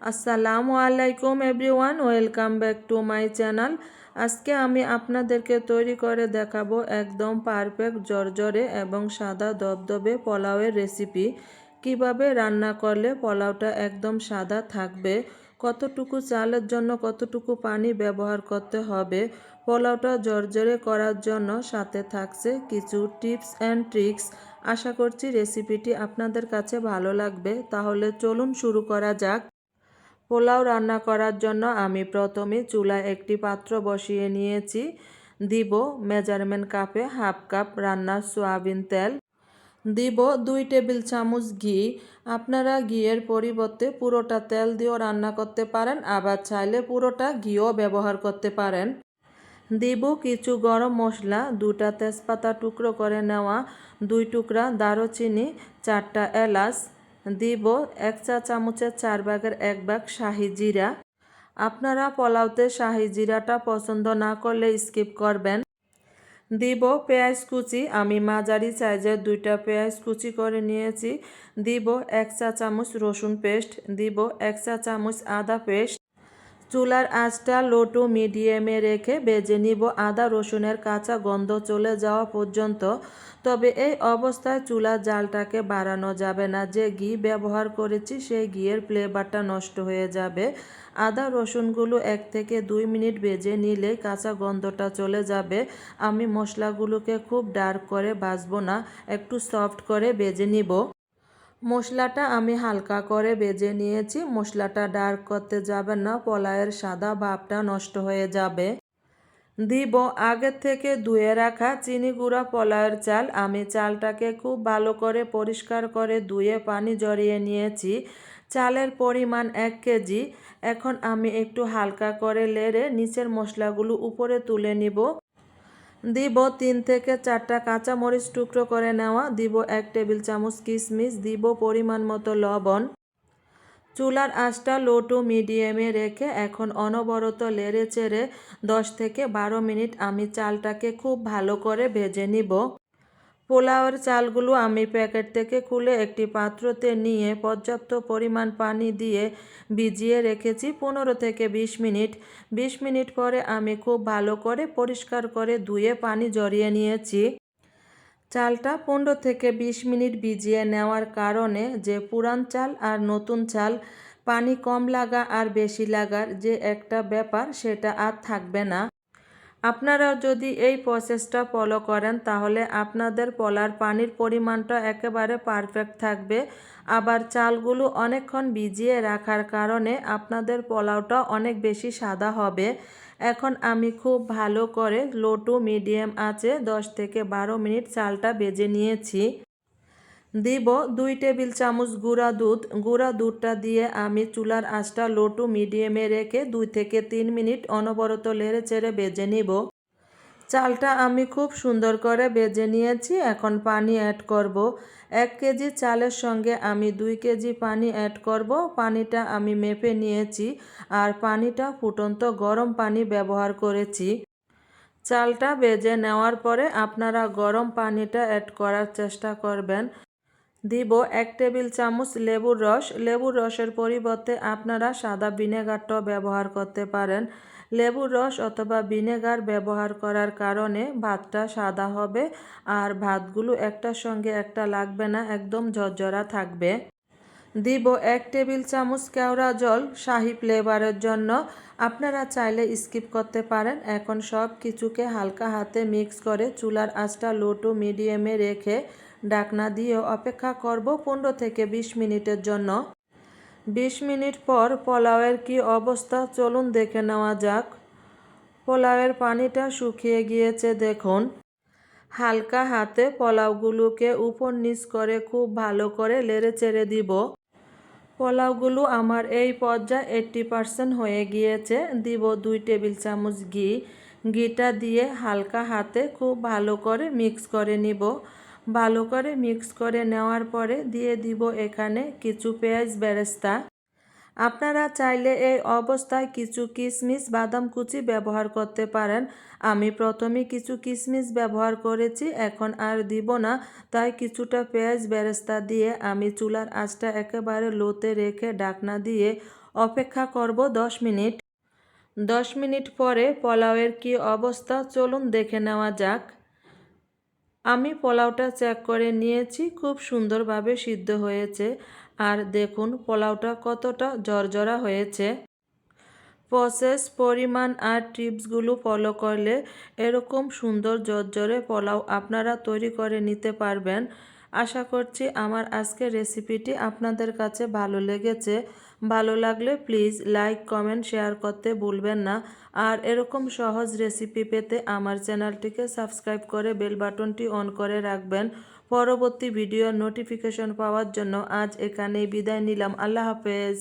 আসসালামু আলাইকুম everyone, welcome back to my channel. আজকে আমি আপনাদেরকে তৈরি করে দেখাবো একদম পারফেক্ট জর্জরে এবং সাদা দবদবে পোলাওয়ের রেসিপি। কীভাবে রান্না করলে পোলাওটা একদম সাদা থাকবে, কতটুকু চালের জন্য কতটুকু পানি ব্যবহার করতে হবে, পোলাওটা জর্জরে করার জন্য সাথে থাকছে কিছু টিপস অ্যান্ড ট্রিক্স। আশা করছি রেসিপিটি আপনাদের কাছে ভালো লাগবে, তাহলে চলুন শুরু করা যাক। পোলাও রান্না করার জন্য আমি প্রথমে চুলায় একটি পাত্র বসিয়ে নিয়েছি। দিব মেজারমেন্ট কাপে হাফ কাপ রান্নার সয়াবিন তেল। দিব দুই টেবিল চামচ ঘি। আপনারা ঘিয়ের পরিবর্তে পুরোটা তেল দিয়েও রান্না করতে পারেন, আবার চাইলে পুরোটা ঘিও ব্যবহার করতে পারেন। দিব কিছু গরম মশলা, দুটা তেজপাতা টুকরো করে নেওয়া, দুই টুকরা দারুচিনি, চারটা এলাচ দিব এক চা চামচের চার ভাগের এক ভাগ শাহি জিরা। আপনারা পোলাওতে শাহি জিরাটা পছন্দ না করলে স্কিপ করবেন। দিব পেঁয়াজ কুচি, আমি মাঝারি সাইজের দুইটা পেঁয়াজ কুচি করে নিয়েছি। দিব এক চা চামচ রসুন পেস্ট, দিব এক চা চামচ আদা পেস্ট। চুলার আঁচটা লো টু মিডিয়ামে রেখে বেজে নিব আদা রসুনের কাঁচা গন্ধ চলে যাওয়া পর্যন্ত। তবে এই অবস্থায় চুলার জালটাকে বাড়ানো যাবে না। যে ঘি ব্যবহার করেছি সেই ঘিয়ের ফ্লেভারটা নষ্ট হয়ে যাবে। আদা রসুনগুলো এক থেকে দুই মিনিট বেজে নিলে কাঁচা গন্ধটা চলে যাবে। আমি মশলাগুলোকে খুব ডার্ক করে বাজবো না, একটু সফট করে বেজে নিব। মশলাটা আমি হালকা করে বেজে নিয়েছি। মশলাটা ডার্ক করতে যাবেন না, পলায়ের সাদা ভাবটা নষ্ট হয়ে যাবে। দিব আগে থেকে ধুয়ে রাখা চিনি গুঁড়া পলায়ের চাল। আমি চালটাকে খুব ভালো করে পরিষ্কার করে ধুয়ে পানি জড়িয়ে নিয়েছি। চালের পরিমাণ এক কেজি। এখন আমি একটু হালকা করে লেড়ে নিচের মশলাগুলো উপরে তুলে নিব। দিব তিন থেকে চারটা কাঁচামরিচ টুকরো করে নেওয়া, দিব এক টেবিল চামচ কিশমিশ দিব পরিমাণ মতো লবণ। চুলার আঁচটা লো টু মিডিয়ামে রেখে এখন অনবরত লেড়ে চেড়ে দশ থেকে বারো মিনিট আমি চালটাকে খুব ভালো করে ভেজে নিব। পোলাওয়ের চালগুলো আমি প্যাকেট থেকে খুলে একটি পাত্রতে নিয়ে পর্যাপ্ত পরিমাণ পানি দিয়ে ভিজিয়ে রেখেছি পনেরো থেকে বিশ মিনিট। বিশ মিনিট পরে আমি খুব ভালো করে পরিষ্কার করে ধুয়ে পানি জড়িয়ে নিয়েছি। চালটা পনেরো থেকে বিশ মিনিট ভিজিয়ে নেওয়ার কারণে যে পুরান চাল আর নতুন চাল পানি কম লাগা আর বেশি লাগার যে একটা ব্যাপার সেটা আর থাকবে না। আপনারাও যদি এই প্রসেসটা ফলো করেন, তাহলে আপনাদের পলার পানির পরিমাণটা একেবারে পারফেক্ট থাকবে। আবার চালগুলো অনেকক্ষণ ভিজিয়ে রাখার কারণে আপনাদের পোলাওটা অনেক বেশি সাদা হবে। এখন আমি খুব ভালো করে লো টু মিডিয়াম আছে, দশ থেকে বারো মিনিট চালটা বেজে নিয়েছি। দিব দুই টেবিল চামচ গুঁড়া দুধ। গুঁড়া দুধটা দিয়ে আমি চুলার আঁচটা লো টু মিডিয়ামে রেখে দুই থেকে তিন মিনিট অনবরত লেড়ে চেড়ে বেজে নিব। চালটা আমি খুব সুন্দর করে বেজে নিয়েছি, এখন পানি অ্যাড করব। এক কেজি চালের সঙ্গে আমি দুই কেজি পানি অ্যাড করব। পানিটা আমি মেপে নিয়েছি আর পানিটা ফুটন্ত গরম পানি ব্যবহার করেছি। চালটা বেজে নেওয়ার পরে আপনারা গরম পানিটা অ্যাড করার চেষ্টা করবেন। দিব এক টেবিল চামচ লেবুর রস। লেবুর রসের পরিবর্তে আপনারা সাদা ভিনেগারটাও ব্যবহার করতে পারেন। লেবুর রস অথবা ভিনেগার ব্যবহার করার কারণে ভাতটা সাদা হবে আর ভাতগুলো একটার সঙ্গে একটা লাগবে না, একদম ঝরঝরা থাকবে। দিব এক টেবিল চামচ কেওড়া জল শাহি ফ্লেভারের জন্য। আপনারা চাইলে স্কিপ করতে পারেন। এখন সব কিছুকে হালকা হাতে মিক্স করে চুলার আঁচটা লো টু মিডিয়ামে রেখে ডাকনা দিয়ে অপেক্ষা করব পনেরো থেকে বিশ মিনিটের জন্য। বিশ মিনিট পর পোলাওয়ের কি অবস্থা চলুন দেখে নেওয়া যাক। পোলাওয়ের পানিটা শুকিয়ে গিয়েছে, দেখুন। হালকা হাতে পোলাওগুলোকে উপর নিচ করে খুব ভালো করে লেড়ে চেড়ে দিব। পোলাওগুলো আমার এই পর্যায়ে এইট্টি পারসেন্ট হয়ে গিয়েছে। দিব দুই টেবিল চামচ ঘি। ঘিটা দিয়ে হালকা হাতে খুব ভালো করে মিক্স করে নিব। ভালো করে মিক্স করে নেওয়ার পরে দিয়ে দিব এখানে কিছু পেঁয়াজ বেরেস্তা। আপনারা চাইলে এই অবস্থায় কিছু কিশমিশ বাদাম কুচি ব্যবহার করতে পারেন। আমি প্রথমে কিছু কিশমিশ ব্যবহার করেছি, এখন আর দিব না। তাই কিছুটা পেঁয়াজ বেরেস্তা দিয়ে আমি চুলার আঁচটা একেবারে লোতে রেখে ডাকনা দিয়ে অপেক্ষা করব দশ মিনিট। দশ মিনিট পরে পোলাওয়ের কি অবস্থা চলুন দেখে নেওয়া যাক। আমি পোলাওটা চেক করে নিয়েছি, খুব সুন্দরভাবে সিদ্ধ হয়েছে। আর দেখুন, পোলাওটা কতটা জর্জরা হয়েছে। প্রসেস পরিমাণ আর টিপসগুলো ফলো করলে এরকম সুন্দর জর্জরে পোলাও আপনারা তৈরি করে নিতে পারবেন। আশা করছি আমার আজকের রেসিপিটি আপনাদের কাছে ভালো লেগেছে। ভালো লাগলে প্লিজ লাইক, কমেন্ট, শেয়ার করতে ভুলবেন না। আর এরকম সহজ রেসিপি পেতে আমার চ্যানেলটিকে সাবস্ক্রাইব করে বেল বাটনটি অন করে রাখবেন। পরবর্তী ভিডিওর নোটিফিকেশন পাওয়ার জন্য আজ এখানেই বিদায় নিলাম। আল্লাহ হাফেজ।